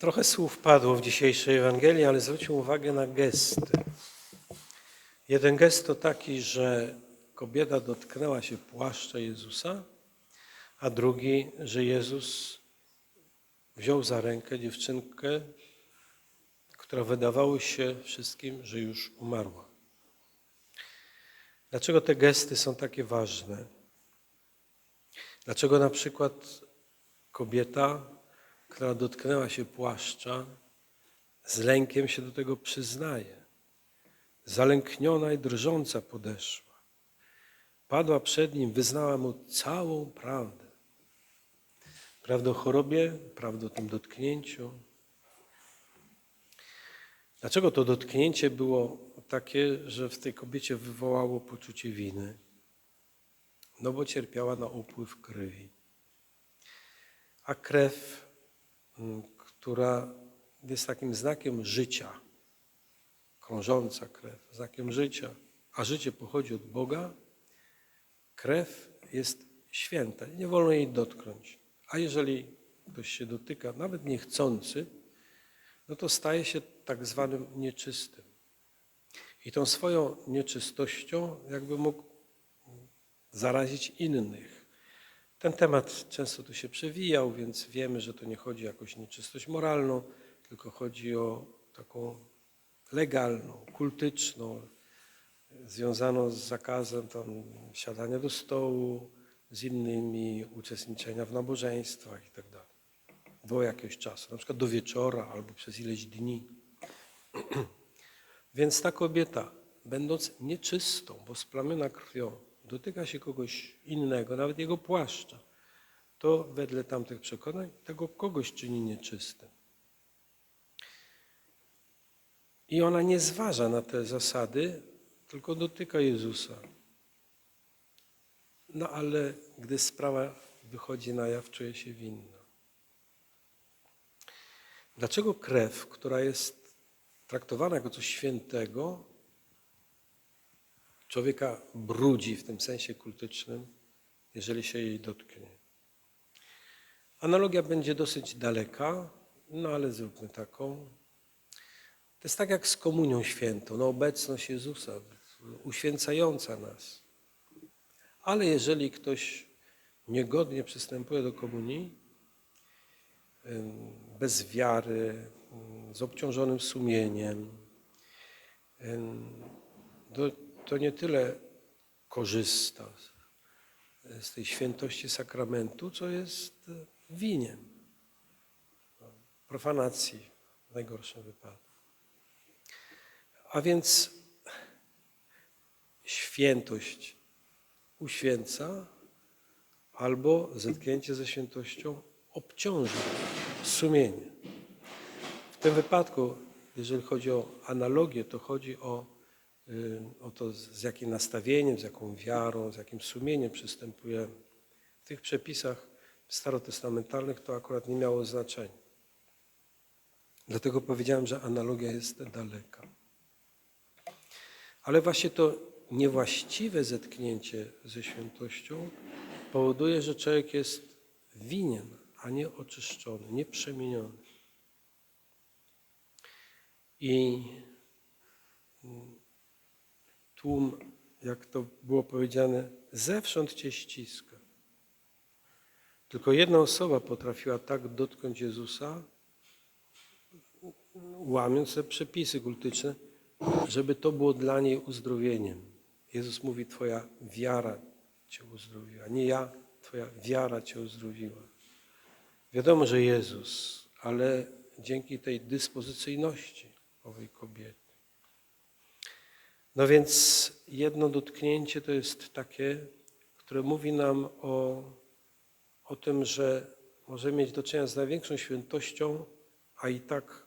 Trochę słów padło w dzisiejszej Ewangelii, ale zwróćmy uwagę na gesty. Jeden gest to taki, że kobieta dotknęła się płaszcza Jezusa, a drugi, że Jezus wziął za rękę dziewczynkę, która wydawało się wszystkim, że już umarła. Dlaczego te gesty są takie ważne? Dlaczego na przykład kobieta, która dotknęła się płaszcza, z lękiem się do tego przyznaje? Zalękniona i drżąca podeszła. Padła przed nim, wyznała mu całą prawdę. Prawdę o chorobie, prawdę o tym dotknięciu. Dlaczego to dotknięcie było takie, że w tej kobiecie wywołało poczucie winy? No bo cierpiała na upływ krwi. A krew, która jest takim znakiem życia, krążąca krew, znakiem życia, a życie pochodzi od Boga, krew jest święta, nie wolno jej dotknąć. A jeżeli ktoś się dotyka, nawet niechcący, no to staje się tak zwanym nieczystym. I tą swoją nieczystością jakby mógł zarazić innych. Ten temat często tu się przewijał, więc wiemy, że to nie chodzi o jakąś nieczystość moralną, tylko chodzi o taką legalną, kultyczną, związaną z zakazem tam siadania do stołu, z innymi, uczestniczenia w nabożeństwach itd. Do jakiegoś czasu, na przykład do wieczora albo przez ileś dni. Więc ta kobieta, będąc nieczystą, bo splamiona krwią, dotyka się kogoś innego, nawet jego płaszcza, to wedle tamtych przekonań tego kogoś czyni nieczystym. I ona nie zważa na te zasady, tylko dotyka Jezusa. No ale gdy sprawa wychodzi na jaw, czuje się winna. Dlaczego krew, która jest traktowana jako coś świętego, człowieka brudzi w tym sensie kultycznym, jeżeli się jej dotknie? Analogia będzie dosyć daleka, no ale zróbmy taką. To jest tak jak z komunią świętą, no obecność Jezusa, uświęcająca nas. Ale jeżeli ktoś niegodnie przystępuje do komunii, bez wiary, z obciążonym sumieniem, to, to nie tyle korzysta z tej świętości sakramentu, co jest winien profanacji w najgorszym wypadku. A więc świętość uświęca albo zetknięcie ze świętością obciąża sumienie. W tym wypadku, jeżeli chodzi o analogię, to chodzi o, o to, z jakim nastawieniem, z jaką wiarą, z jakim sumieniem przystępujemy. W tych przepisach starotestamentalnych to akurat nie miało znaczenia. Dlatego powiedziałem, że analogia jest daleka. Ale właśnie to niewłaściwe zetknięcie ze świętością powoduje, że człowiek jest winien, a nie oczyszczony, nie przemieniony. I tłum, jak to było powiedziane, zewsząd cię ściska. Tylko jedna osoba potrafiła tak dotknąć Jezusa, łamiąc te przepisy kultyczne, żeby to było dla niej uzdrowieniem. Jezus mówi, Twoja wiara Cię uzdrowiła. Nie ja, Twoja wiara Cię uzdrowiła. Wiadomo, że Jezus, ale dzięki tej dyspozycyjności owej kobiety. No więc jedno dotknięcie to jest takie, które mówi nam o, o tym, że możemy mieć do czynienia z największą świętością, a i tak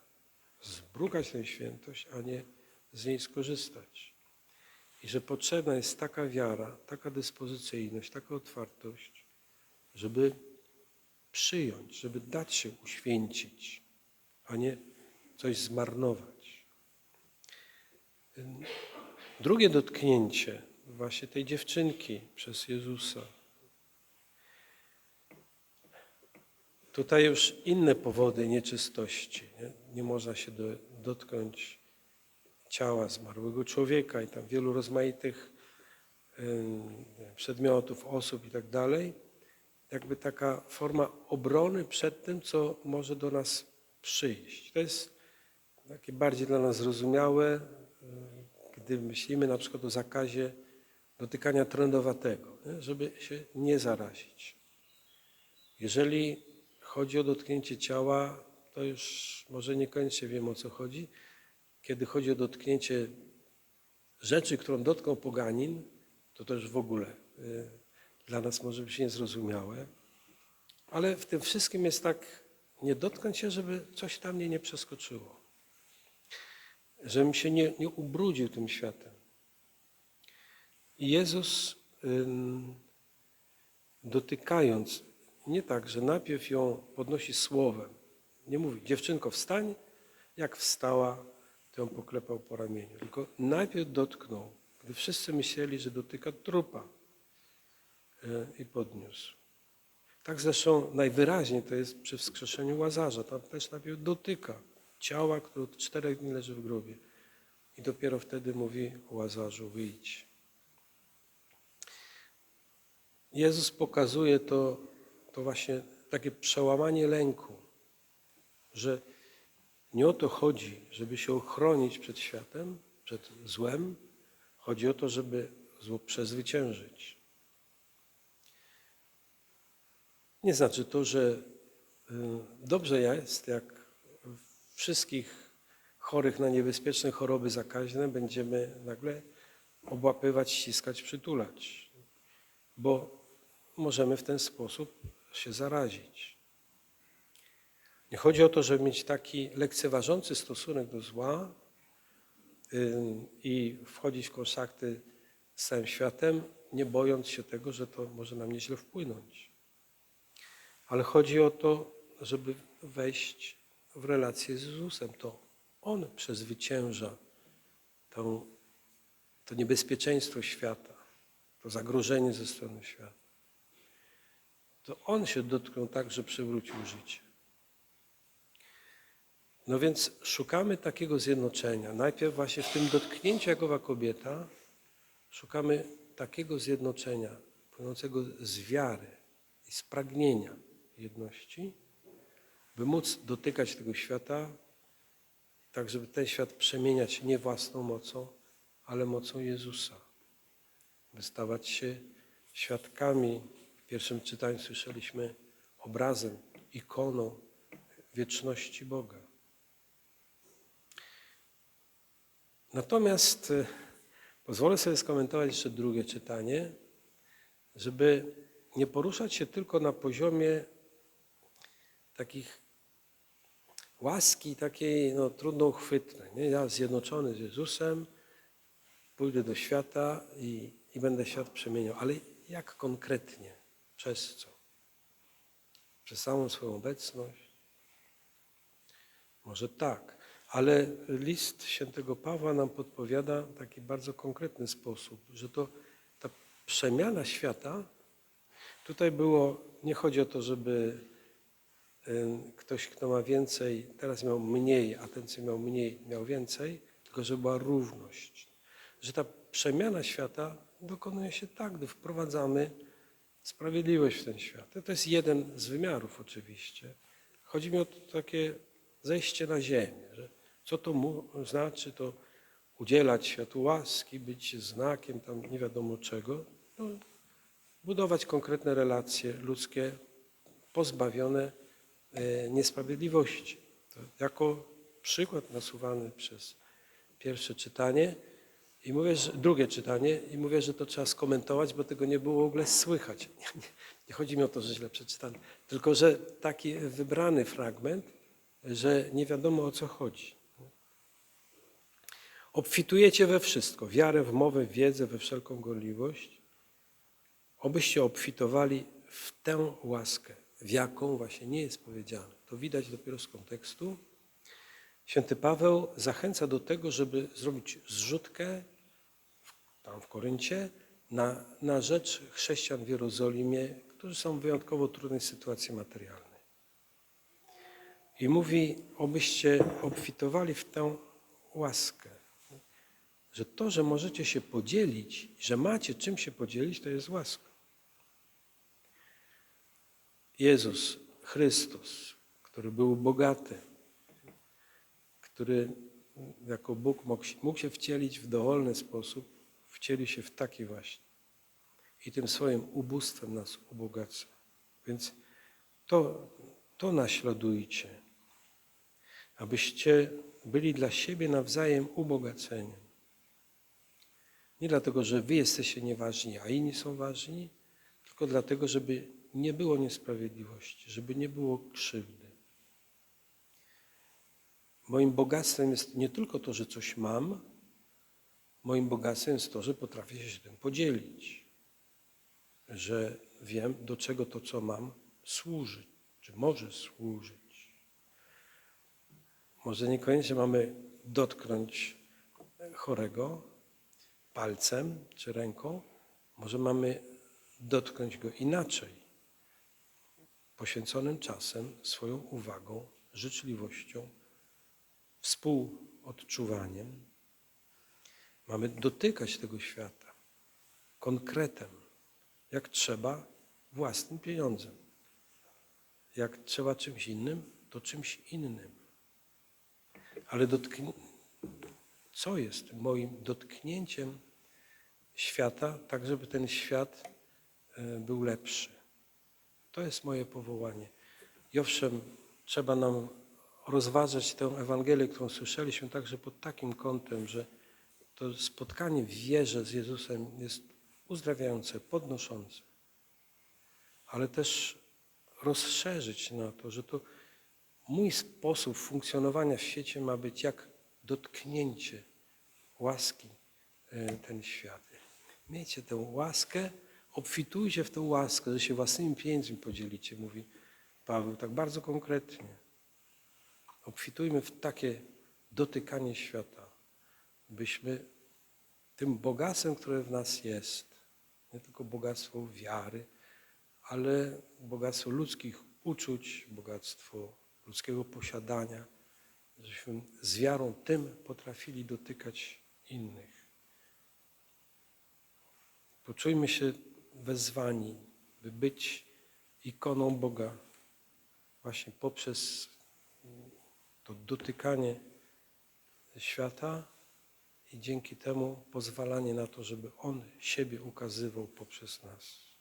zbrukać tę świętość, a nie z niej skorzystać. I że potrzebna jest taka wiara, taka dyspozycyjność, taka otwartość, żeby przyjąć, żeby dać się uświęcić, a nie coś zmarnować. Drugie dotknięcie właśnie tej dziewczynki przez Jezusa Tutaj już inne powody nieczystości. Nie, nie można się do, dotknąć ciała zmarłego człowieka i tam wielu rozmaitych przedmiotów, osób i tak dalej. Jakby taka forma obrony przed tym, co może do nas przyjść. To jest takie bardziej dla nas zrozumiałe, gdy myślimy na przykład o zakazie dotykania trędowatego, nie? żeby się nie zarazić. Jeżeli chodzi o dotknięcie ciała, to już może niekoniecznie wiem o co chodzi. Kiedy chodzi o dotknięcie rzeczy, którą dotknął poganin, to już w ogóle y, dla nas może być niezrozumiałe. Ale w tym wszystkim jest tak, nie dotknąć się, żeby coś tam mnie nie przeskoczyło. Żebym się nie, nie ubrudził tym światem. I Jezus dotykając, nie tak, że najpierw ją podnosi słowem. Nie mówi, dziewczynko wstań, jak wstała, to ją poklepał po ramieniu. Tylko najpierw dotknął, gdy wszyscy myśleli, że dotyka trupa y, i podniósł. Tak zresztą najwyraźniej to jest przy wskrzeszeniu Łazarza. Tam też najpierw dotyka ciała, które od czterech dni leży w grobie. I dopiero wtedy mówi Łazarzu, wyjdź. Jezus pokazuje to, to właśnie takie przełamanie lęku, że nie o to chodzi, żeby się ochronić przed światem, przed złem. Chodzi o to, żeby zło przezwyciężyć. Nie znaczy to, że y, dobrze jest, jak wszystkich chorych na niebezpieczne choroby zakaźne będziemy nagle obłapywać, ściskać, przytulać, bo możemy w ten sposób się zarazić. Nie chodzi o to, żeby mieć taki lekceważący stosunek do zła i wchodzić w kontakty z całym światem, nie bojąc się tego, że to może nam nieźle wpłynąć. Ale chodzi o to, żeby wejść w relację z Jezusem. To On przezwycięża to, to niebezpieczeństwo świata, to zagrożenie ze strony świata. To On się dotknął tak, że przywrócił życie. No więc szukamy takiego zjednoczenia. Najpierw właśnie w tym dotknięciu jakowa kobieta szukamy takiego zjednoczenia płynącego z wiary i z pragnienia jedności, by móc dotykać tego świata, tak żeby ten świat przemieniać nie własną mocą, ale mocą Jezusa. By stawać się świadkami, w pierwszym czytaniu słyszeliśmy, obrazem, ikoną wieczności Boga. Natomiast e, pozwolę sobie skomentować jeszcze drugie czytanie, żeby nie poruszać się tylko na poziomie takich łaski takiej no, trudno uchwytnej. Nie? Ja zjednoczony z Jezusem pójdę do świata i, i będę świat przemieniał. Ale jak konkretnie? Przez co? Przez samą swoją obecność? Może tak, ale list świętego Pawła nam podpowiada w taki bardzo konkretny sposób, że to ta przemiana świata, tutaj było, nie chodzi o to, żeby ktoś, kto ma więcej, teraz miał mniej, a ten, co miał mniej, miał więcej, tylko że była równość. Że ta przemiana świata dokonuje się tak, gdy wprowadzamy sprawiedliwość w ten świat. To jest jeden z wymiarów oczywiście. Chodzi mi o to takie zejście na ziemię, że co to mu znaczy, to udzielać światu łaski, być znakiem tam nie wiadomo czego, no, budować konkretne relacje ludzkie pozbawione niesprawiedliwości. To jako przykład nasuwany przez pierwsze czytanie i mówię, że drugie czytanie i mówię, że to trzeba skomentować, bo tego nie było w ogóle słychać. Nie, nie, chodzi mi o to, że źle przeczytane, tylko że taki wybrany fragment, że nie wiadomo o co chodzi. Obfitujecie we wszystko, wiarę, w mowę, w wiedzę, we wszelką gorliwość, obyście obfitowali w tę łaskę, w jaką właśnie nie jest powiedziane. To widać dopiero z kontekstu. Święty Paweł zachęca do tego, żeby zrobić zrzutkę tam w Koryncie na, na rzecz chrześcijan w Jerozolimie, którzy są w wyjątkowo trudnej sytuacji materialnej. I mówi, obyście obfitowali w tę łaskę. Że to, że możecie się podzielić, że macie czym się podzielić, to jest łaska. Jezus, Chrystus, który był bogaty, który jako Bóg mógł mógł się wcielić w dowolny sposób, wcieli się w taki właśnie. I tym swoim ubóstwem nas ubogaca. Więc to, to naśladujcie, abyście byli dla siebie nawzajem ubogaceni. Nie dlatego, że wy jesteście nieważni, a inni są ważni, tylko dlatego, żeby nie było niesprawiedliwości, żeby nie było krzywdy. Moim bogactwem jest nie tylko to, że coś mam, moim bogactwem jest to, że potrafię się tym podzielić, że wiem, do czego to, co mam, służy, czy może służyć. Może niekoniecznie mamy dotknąć chorego palcem czy ręką, może mamy dotknąć go inaczej, poświęconym czasem, swoją uwagą, życzliwością, współodczuwaniem. Mamy dotykać tego świata konkretem, jak trzeba własnym pieniądzem. Jak trzeba czymś innym, to czymś innym. Ale dotkn- co jest moim dotknięciem świata, tak żeby ten świat e, był lepszy? To jest moje powołanie. I owszem, trzeba nam rozważać tę Ewangelię, którą słyszeliśmy także pod takim kątem, że to spotkanie w wierze z Jezusem jest uzdrawiające, podnoszące. Ale też rozszerzyć na to, że to mój sposób funkcjonowania w świecie ma być jak dotknięcie łaski e, ten świat. Miejcie tę łaskę, obfitujcie w tę łaskę, że się własnymi pieniędzmi podzielicie, mówi Paweł, tak bardzo konkretnie. Obfitujmy w takie dotykanie świata, byśmy tym bogactwem, które w nas jest, nie tylko bogactwo wiary, ale bogactwo ludzkich uczuć, bogactwo ludzkiego posiadania, żebyśmy z wiarą tym potrafili dotykać innych. Poczujmy się wezwani, by być ikoną Boga właśnie poprzez to dotykanie świata i dzięki temu pozwalanie na to, żeby On siebie ukazywał poprzez nas.